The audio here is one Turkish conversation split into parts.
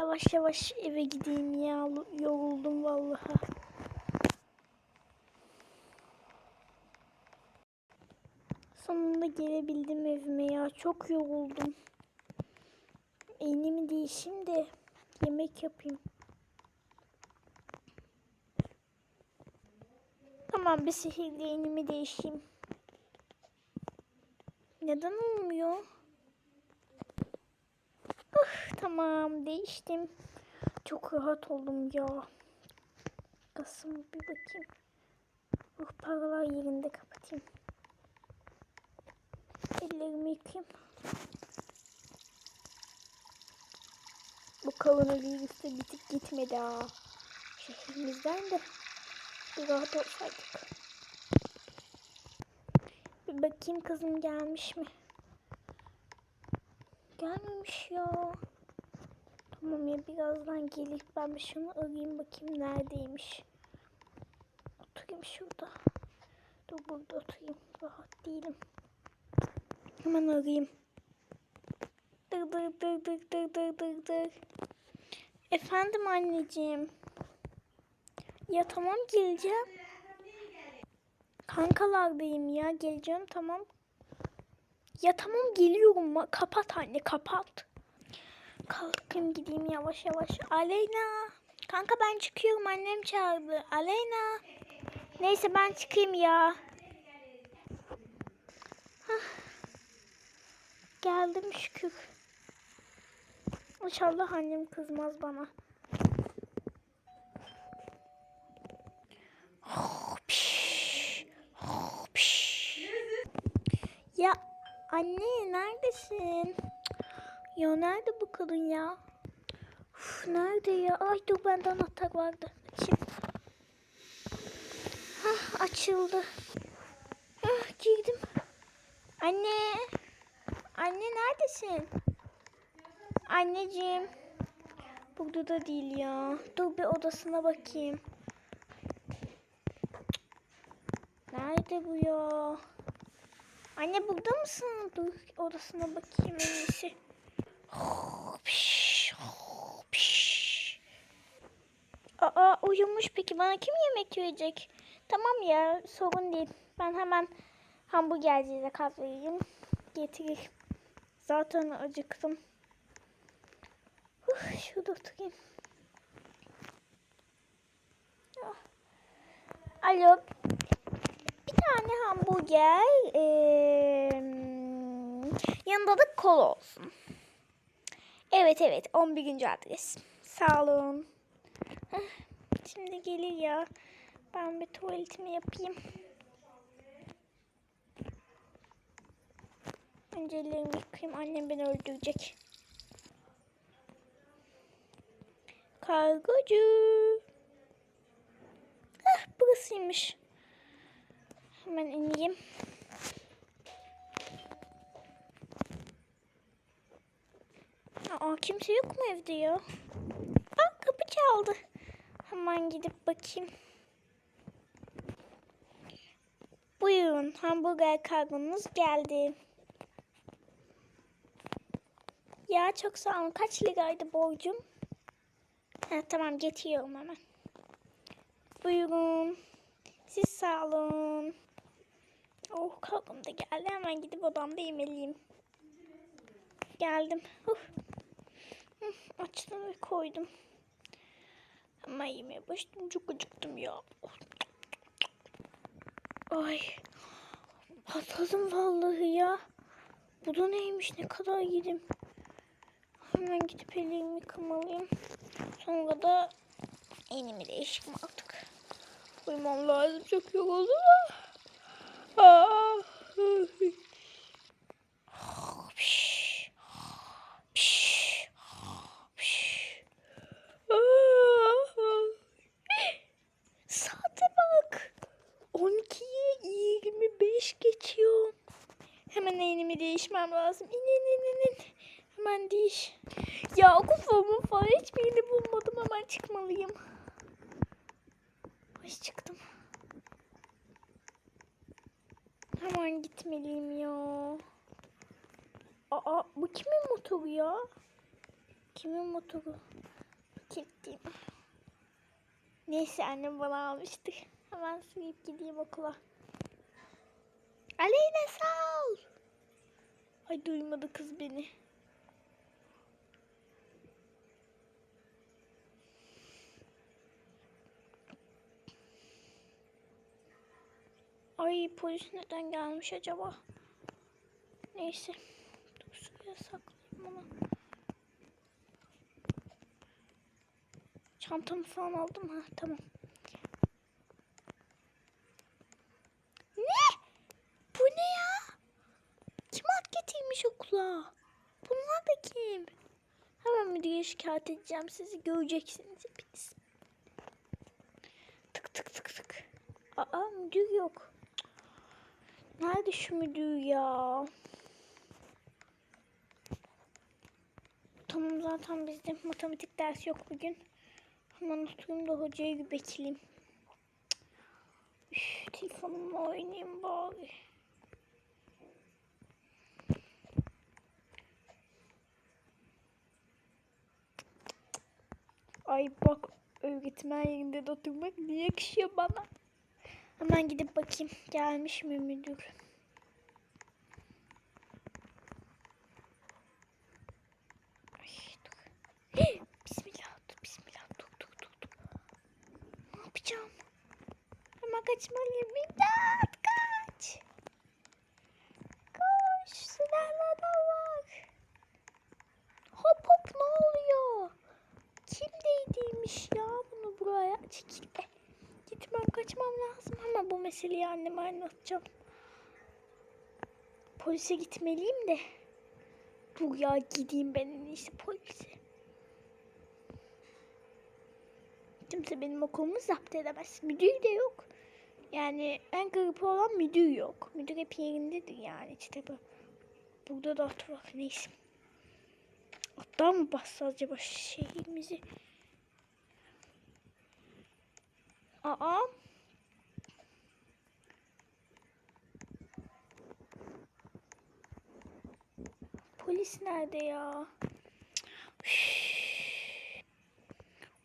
Yavaş yavaş eve gideyim ya. Yoruldum vallahi. Sonunda gelebildim evime ya. Çok yoruldum. Elimi değişeyim de yemek yapayım. Tamam bir sihirle elimi değişeyim. Neden olmuyor? Ah, tamam değiştim. Çok rahat oldum ya. Kasım bir bakayım. Oh, paralar yerinde kapatayım. Ellerimi yıkayayım. Bu koronavirüs de bitip gitmedi ha. Şehrimizden de bir rahat olsaydık. Bir bakayım kızım gelmiş mi? Gelmemiş ya. Tamam ya birazdan gelir. Ben bir şunu arayayım bakayım neredeymiş. Oturayım şurada. Dur burada oturayım. Rahat değilim. Hemen arayayım. Dır dır dır dır dır dır dır dır. Efendim anneciğim. Ya tamam geleceğim. Kankalardayım ya geleceğim tamam. Ya tamam geliyorum. Kapat anne kapat. Kalkayım gideyim yavaş yavaş. Aleyna. Kanka ben çıkıyorum annem çağırdı. Aleyna. Neyse ben çıkayım ya. Geldim şükür. İnşallah annem kızmaz bana. Hopiş, hopiş. Ya anne neredesin? Ya nerede bu kadın ya? Uf, nerede ya? Ay dur bende anahtar vardı. Açayım. Hah açıldı. Hah girdim. Anne. Anne neredesin? Anneciğim. Burada da değil ya. Dur bir odasına bakayım. Nerede bu ya? Anne burada mısın? Dur odasına bakayım en iyisi. Aa uyumuş peki bana kim yemek verecek? Tamam ya sorun değil. Ben hemen hamburgerciye kahveyim. Getirir. Zaten acıktım. Uf, şurada oturayım. Ah. Alo. Bir tane hamburger. eee, yanında da kola olsun. Evet evet 11. adres. Sağ olun. Şimdi gelir ya. Ben bir tuvaletimi yapayım. Önce ellerimi yıkayayım. Annem beni öldürecek. Kargocu. Ah burasıymış. Hemen ineyim. Aa kimse yok mu evde ya? Aa kapı çaldı. Hemen gidip bakayım. Buyurun hamburger kargonuz geldi. Ya çok sağ olun. Kaç liraydı borcum? Ha, tamam getiriyorum hemen. Buyurun. Siz sağ olun. Oh kalkım da geldi. Hemen gidip odamda yemeliyim. Geldim. Huh. Açtım ve koydum. Hemen yemeye başladım. Çok acıktım ya. Ay. Patladım vallahi ya. Bu da neymiş? Ne kadar yedim. Hemen gidip ellerimi yıkamalıyım. Sonra da elimi değişim artık. Uyumam lazım. Çok yoruldum. Ah. Piş. Piş. Piş. Ah. Saate bak. 12'ye 25 geçiyor. Hemen elimi değişmem lazım. İn in in in. Hemen değiş. Ya formu falan hiçbirini bulmadım. Hemen çıkmalıyım. Ay çıktım. Hemen gitmeliyim ya. Aa bu kimin motoru ya? Kimin motoru? Kilitliyim. Neyse annem bana almıştı. Hemen sürüp gideyim okula. Aleyna sağ ol. Ay duymadı kız beni. Ay polis neden gelmiş acaba? Neyse. Dur şuraya saklayayım onu. Çantamı falan aldım ha tamam. Ne? Bu ne ya? Kim at getirmiş okula? Bunlar da kim? Hemen müdüre şikayet edeceğim sizi göreceksiniz hepiniz. Tık tık tık tık. Aa müdür yok. Nerede şu müdür ya? Tamam zaten bizde matematik dersi yok bugün. Hemen oturayım da hocayı bir bekleyeyim. Üf, telefonumla oynayayım bari. Ay bak öğretmen yerinde de oturmak ne yakışıyor bana. Hemen gidip bakayım gelmiş mi müdür. Bismillah bismillah dur dur dur. Ne yapacağım? Hemen kaçmalıyım. İmdat kaç. Koş silahlı adam var. Hop hop ne oluyor? Kim değdiymiş ya bunu buraya? Çekil be. Gitmem kaçmam lazım ama bu meseleyi anneme anlatacağım. Polise gitmeliyim de. Dur ya gideyim ben en iyisi polise. Kimse benim okulumu zapt edemez. Müdür de yok. Yani en garip olan müdür yok. Müdür hep yerindedir yani işte bu. Burada da at var neyse. Atlar mı bassa acaba şehrimizi? Aa. Polis nerede ya?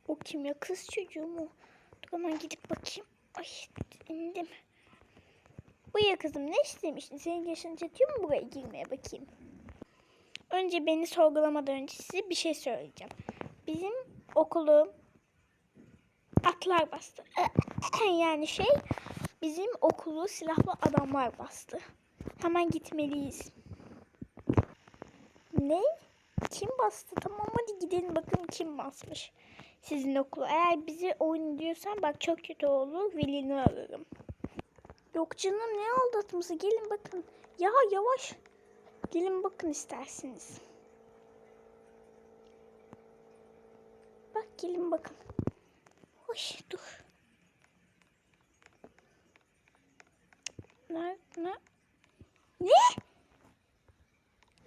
O kim ya? Kız çocuğu mu? Dur hemen gidip bakayım. Ay indim. Bu ya kızım ne istemiştin? Senin yaşın yetiyor mu buraya girmeye bakayım? Önce beni sorgulamadan önce size bir şey söyleyeceğim. Bizim okulu atlar bastı. yani şey bizim okulu silahlı adamlar bastı. Hemen gitmeliyiz. Ne? Kim bastı? Tamam hadi gidelim bakın kim basmış. Sizin okulu. Eğer bizi oyun diyorsan bak çok kötü olur. Velini alırım. Yok canım ne aldatması? Gelin bakın. Ya yavaş. Gelin bakın isterseniz. Bak gelin bakın. Hoş dur. Nerede? Ne? Ne?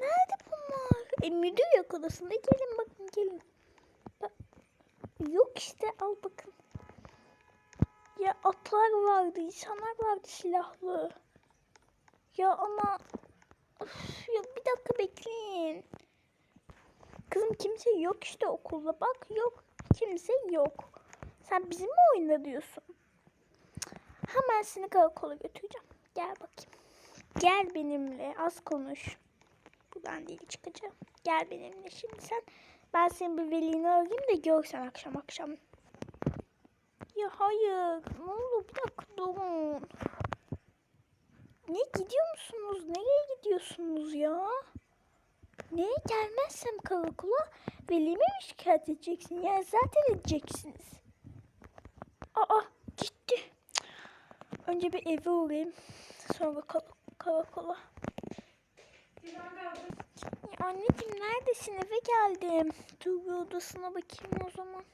Nerede bunlar? E, müdür yok odasında. Gelin bakın gelin. Bak. Yok işte al bakın. Ya atlar vardı, insanlar vardı silahlı. Ya ama Üf, ya bir dakika bekleyin. Kızım kimse yok işte okulda bak yok. Kimse yok. Sen bizim mi oyunda diyorsun? Hemen seni karakola götüreceğim. Gel bakayım. Gel benimle az konuş. Buradan değil çıkacağım. Gel benimle şimdi sen. Ben senin bir velini arayayım da görsen akşam akşam. Ya hayır. Ne olur bir dakika durun. Ne gidiyor musunuz? Nereye gidiyorsunuz ya? Ne gelmezsem karakola velimi mi şikayet edeceksin? Yani zaten edeceksiniz. Aa gitti. Önce bir eve uğrayayım. Sonra kar karakola. Anneciğim neredesin? Eve geldim. Bir odasına bakayım o zaman.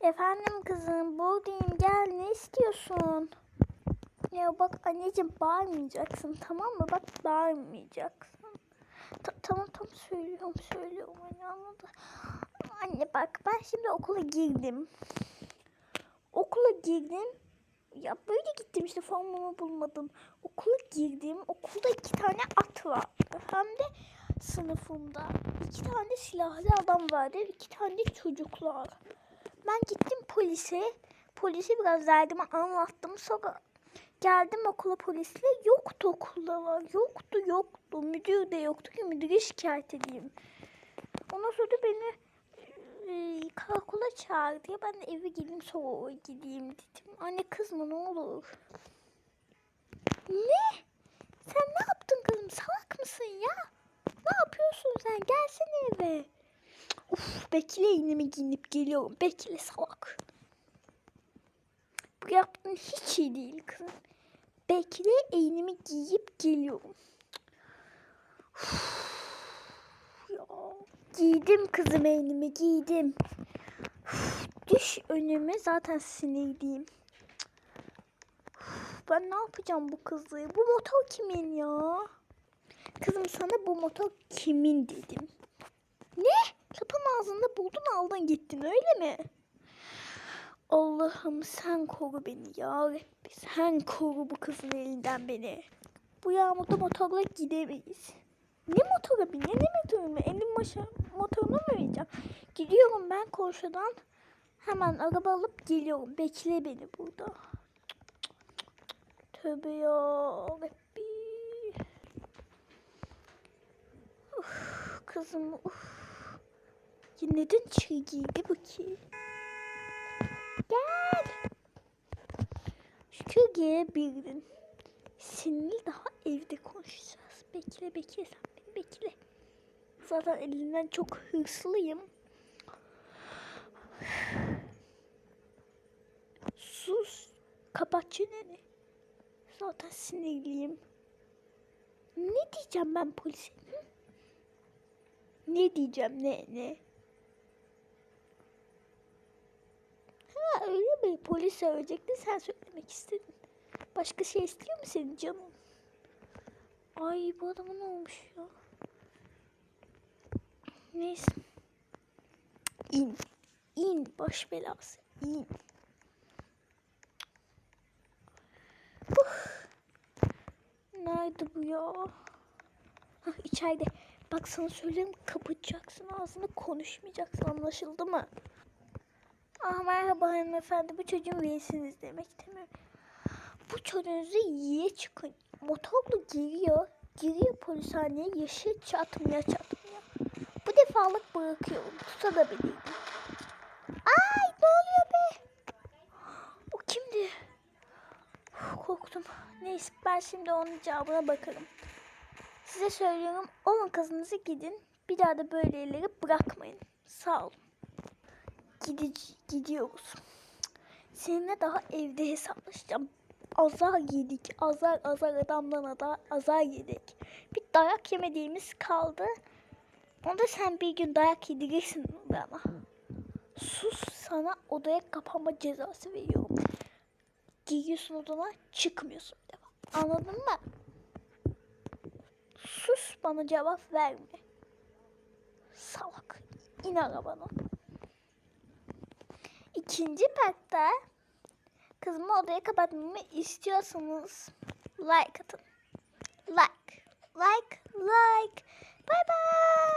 Efendim kızım buradayım gel ne istiyorsun? Ya bak anneciğim bağırmayacaksın tamam mı? Bak bağırmayacaksın. Ta- tamam tamam söylüyorum söylüyorum anne anladı. Anne bak ben şimdi okula girdim. Okula girdim. Ya böyle gittim işte formumu bulmadım. Okula girdim. Okulda iki tane at var. Hem de sınıfımda. İki tane silahlı adam vardı. iki tane çocuklar. Ben gittim polise. Polise biraz derdimi anlattım. Sonra geldim okula polisle. Yoktu okuldalar. Yoktu yoktu. Müdür de yoktu ki müdüre şikayet edeyim. Ondan sonra da beni e, karakola çağırdı. Ya ben de eve gideyim sonra gideyim dedim. Anne kızma ne olur. Ne? Sen ne yaptın kızım? Salak mısın ya? Ne yapıyorsun sen? Gelsene eve. Uf bekle iğnemi giyinip geliyorum. Bekle salak. Bu yaptığın hiç iyi değil kızım. Bekle eğnimi giyip geliyorum. Uf, ya. Giydim kızım eğnimi giydim. Düş önüme zaten sinirliyim. Ben ne yapacağım bu kızı? Bu motor kimin ya? Kızım sana bu motor kimin dedim. Ne? Kapının ağzında buldun aldın gittin öyle mi? Allah'ım sen koru beni ya. Sen koru bu kızın elinden beni. Bu yağmurda motorla gidemeyiz. Ne motora bine ne motoru mu? Elim başa motorunu mu vereceğim? Gidiyorum ben Korşa'dan. Hemen araba alıp geliyorum. Bekle beni burada. Tövbe ya Kızım uf. Neden çiğ giydi bu ki? Gel. Şükür gelebildin. Seninle daha evde konuşacağız. Bekle bekle sen beni bekle. Zaten elinden çok hırslıyım. Sus. Kapat çeneni. Zaten sinirliyim. Ne diyeceğim ben polise? Hı? Ne diyeceğim ne ne? Ha öyle mi? Polis söyleyecekti sen söylemek istedin. Başka şey istiyor mu senin canın? Ay bu adama ne olmuş ya? Neyse. İn. İn baş belası. İn. Uf. Nerede bu ya? Hah içeride. Bak sana söyleyeyim kapatacaksın ağzını konuşmayacaksın anlaşıldı mı? Ah merhaba hanımefendi bu çocuğun üyesiniz demek mi? Bu çocuğunuzu yiye çıkın. Motorla giriyor. Giriyor polishaneye yaşı çatmaya çatmaya. Bu defalık bırakıyorum. Tutabilirim. Ay ne oluyor be? O kimdi? Korktum. Neyse ben şimdi onun cevabına bakarım. Size söylüyorum alın kızınızı gidin. Bir daha da böyle yerleri bırakmayın. Sağ olun. Gidici, gidiyoruz. Seninle daha evde hesaplaşacağım. Azar yedik. Azar azar adamdan azar, azar yedik. Bir dayak yemediğimiz kaldı. Onda sen bir gün dayak yedirirsin bana. Sus sana odaya kapanma cezası veriyorum. Giriyorsun odana çıkmıyorsun. bir. Anladın mı? Sus bana cevap verme. Salak. İn arabadan. İkinci partta kızımı odaya kapatmamı istiyorsanız like atın. Like. Like. Like. Bye bye.